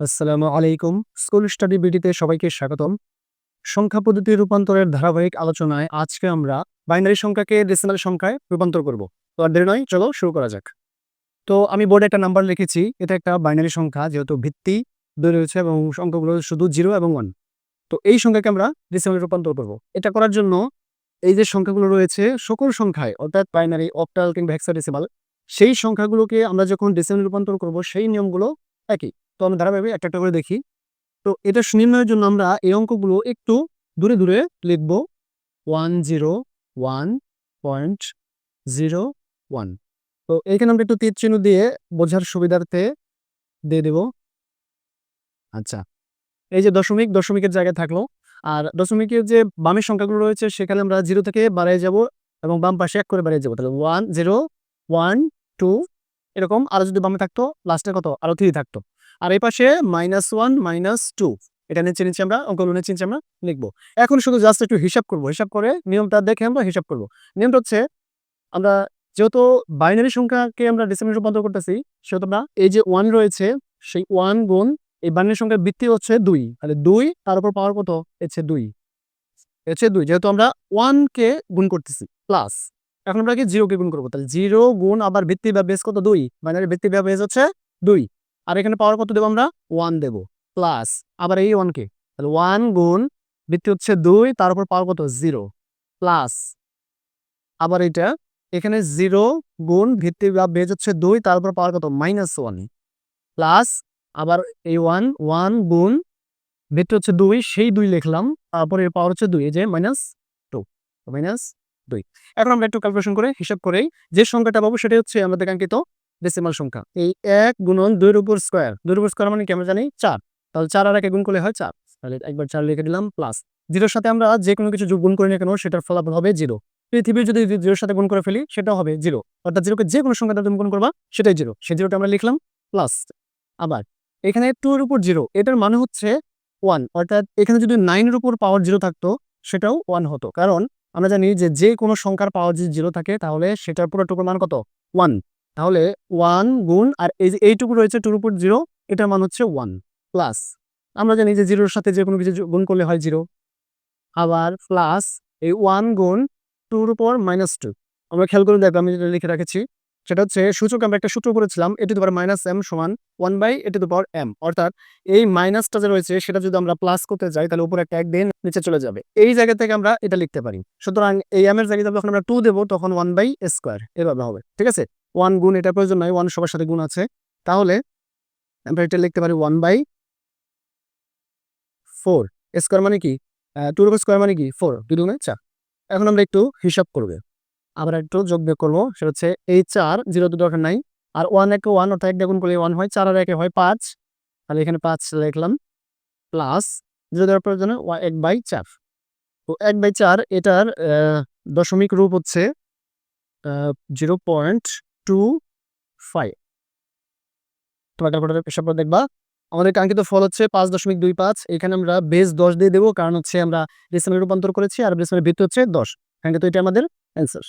আসসালামু আলাইকুম। School study বিডিতে সবাইকে স্বাগতম। সংখ্যা পদ্ধতি রূপান্তরের ধারাবাহিক আলোচনায় আজকে আমরা বাইনারি সংখ্যাকে ডেসিমাল সংখ্যায় রূপান্তর করব। তো আর দেরি নয়, চলো শুরু করা যাক। তো আমি বোর্ডে একটা নাম্বার লিখেছি। এটা একটা বাইনারি সংখ্যা, যেহেতু ভিত্তি, দুই রয়েছে এবং সংখ্যাগুলো শুধু জিরো এবং ওয়ান তো এই সংখ্যাকে আমরা ডেসিমালে রূপান্তর করব। এটা করার জন্য এই যে সংখ্যাগুলো রয়েছে, সকল সংখ্যায়, অর্থাৎ বাইনারি অপটাল কিংবা হেক্সাডেসিমাল সেই সংখ্যাগুলোকে আমরা যখন ডেসিমালে রূপান্তর করব, সেই নিয়মগুলো একই। তো আমরা ধারাবাহিক একটা একটা করে দেখি। তো এটা নির্ণয়ের জন্য আমরা এই অঙ্কগুলো একটু দূরে দূরে লিখব। One zero one point zero one তো এইখানে আমরা একটু তীর চিহ্ন দিয়ে বোঝার সুবিধার্থে দিয়ে দেব। আচ্ছা এই যে দশমিক, দশমিকের জায়গায় থাকল। আর দশমিকের যে বামের সংখ্যাগুলো রয়েছে, সেখানে আমরা জিরো থেকে বাড়িয়ে যাব এবং বাম পাশে এক করে বাড়িয়ে যাব। তাহলে ওয়ান জিরো ওয়ান টু এরকম আরও যদি বামে থাকতো লাস্টে কত? আরও থ্রি থাকতো। আর এই পাশে মাইনাস ওয়ান মাইনাস টু এটা নিচে নিচে আমরা অঙ্কগুলো নিচে নিচে আমরা লিখব। এখন শুধু জাস্ট একটু হিসাব করব। হিসাব করে নিয়মটা দেখে আমরা হিসাব করব। নিয়মটা হচ্ছে, আমরা যেহেতু বাইনারি সংখ্যাকে আমরা ডেসিমেল রূপান্তর করতেছি, সেহেতু আমরা এই যে ওয়ান রয়েছে, সেই ওয়ান গুণ এই বাইনারি সংখ্যার ভিত্তি হচ্ছে দুই। তাহলে দুই, তার উপর পাওয়ার কত? হচ্ছে দুই। হচ্ছে দুই, যেহেতু আমরা ওয়ানকে গুণ করতেছি প্লাস এখন আমরা কি জিরোকে গুণ করব? তাহলে জিরো গুণ আবার ভিত্তি বা বেস কত? দুই। বাইনারি ভিত্তি বা বেস হচ্ছে দুই। আর এখানে পাওয়ার কত দেবো আমরা? ওয়ান দেবো প্লাস আবার এই ওয়ানকে তাহলে ওয়ান গুণ ভিত্তি হচ্ছে দুই, তার উপর পাওয়ার কত? জিরো প্লাস আবার এটা এখানে জিরো গুণ ভিত্তি বা বেজ হচ্ছে দুই, তার উপর পাওয়ার কত? মাইনাস ওয়ান প্লাস আবার এই ওয়ান ওয়ান গুণ ভিত্তি হচ্ছে দুই, সেই দুই লিখলাম, তারপর এর পাওয়ার হচ্ছে দুই, এই যে মাইনাস টু মাইনাস দুই। এখন আমরা একটু ক্যালকুলেশন করে, হিসাব করেই যে সংখ্যাটা পাবো সেটাই হচ্ছে আমাদের কাঙ্ক্ষিত ডেসিমাল সংখ্যা। এই এক গুণন দুইয়ের উপর স্কোয়ার দুইয়ের উপর স্কোয়ার মানে কি আমরা জানি? চার। তাহলে চার আর একে গুণ করলে হয় চার। তাহলে একবার চার লিখে দিলাম প্লাস জিরোর সাথে আমরা যে কোনো কিছু যোগ গুণ করি না কেন, সেটার ফলাফল হবে জিরো। পৃথিবীর যদি জিরোর সাথে গুণ করে ফেলি, সেটাও হবে জিরো। অর্থাৎ জিরোকে যে কোনো সংখ্যা তুমি গুণ করবা, সেটাই জিরো। সেই জিরোটা আমরা লিখলাম প্লাস আবার, এখানে টু এর উপর জিরো। এটার মানে হচ্ছে ওয়ান অর্থাৎ এখানে যদি নাইনের উপর পাওয়ার জিরো থাকতো, সেটাও ওয়ান হতো। কারণ আমরা জানি যে যে কোনো সংখ্যার পাওয়ার যদি জিরো থাকে, তাহলে সেটার পুরোটুকুর মান কত? ওয়ান তাহলে ওয়ান গুণ, আর এই যে এইটুকু রয়েছে টুর উপর জিরো এটার মান হচ্ছে ওয়ান প্লাস আমরা জানি যে জিরোর সাথে যে কোনো কিছু গুণ করলে হয় জিরো আবার প্লাস এই ওয়ান গুণ টুর উপর মাইনাস টু আমরা খেয়াল করে দেখব আমি যেটা লিখে রাখেছি, সেটা হচ্ছে সূচক, আমরা একটা সূত্র করেছিলাম এটি তো মাইনাস এম সমান ওয়ান বাই এটি তো পাওয়ার এম অর্থাৎ এই মাইনাসটা যে রয়েছে, সেটা যদি আমরা প্লাস করতে যাই, তাহলে উপরে একটা এক দিন নিচে চলে যাবে। এই জায়গা থেকে আমরা এটা লিখতে পারি। সুতরাং এই এম এর জায়গায় যখন আমরা টু দেবো, তখন ওয়ান বাই স্কোয়ার এভাবে হবে। ঠিক আছে? ওয়ান গুণ এটা প্রয়োজন নয় ওয়ান সবার সাথে গুণ আছে। তাহলে, আমরা এটা লিখতে পারি ওয়ান বাই ফোর স্কোয়ার মানে কি? টু রুপে স্কোয়ার মানে কি? ফোর দুই দুগুণে চার। এখন আমরা একটু হিসাব করবে। আবার একটু যোগ বিয়োগ করব, সেটা হচ্ছে এই চার জিরো দুটো দরকার নাই। আর ওয়ান একে ওয়ান অর্থাৎ এক গুণ করলে ওয়ান হয়, চার আর একে হয় পাঁচ। তাহলে এখানে পাঁচ লিখলাম। প্লাস জিরো দেওয়ার প্রয়োজনে এক বাই চার। তো এক বাই চার, এটার দশমিক রূপ হচ্ছে জিরো পয়েন্ট টু ফাইভ তোমার ক্যালকুলেটার হিসাব দেখবা। আমাদের কাঙ্ক্ষিত ফল হচ্ছে পাঁচ দশমিক দুই পাঁচ। এখানে আমরা বেস দশ দিয়ে দেবো, কারণ হচ্ছে আমরা ডেসিমালে রূপান্তর করেছি, আর ডেসিমালের ভিত্তি হচ্ছে দশ। কাঙ্ক্ষিত এটা আমাদের অ্যান্সার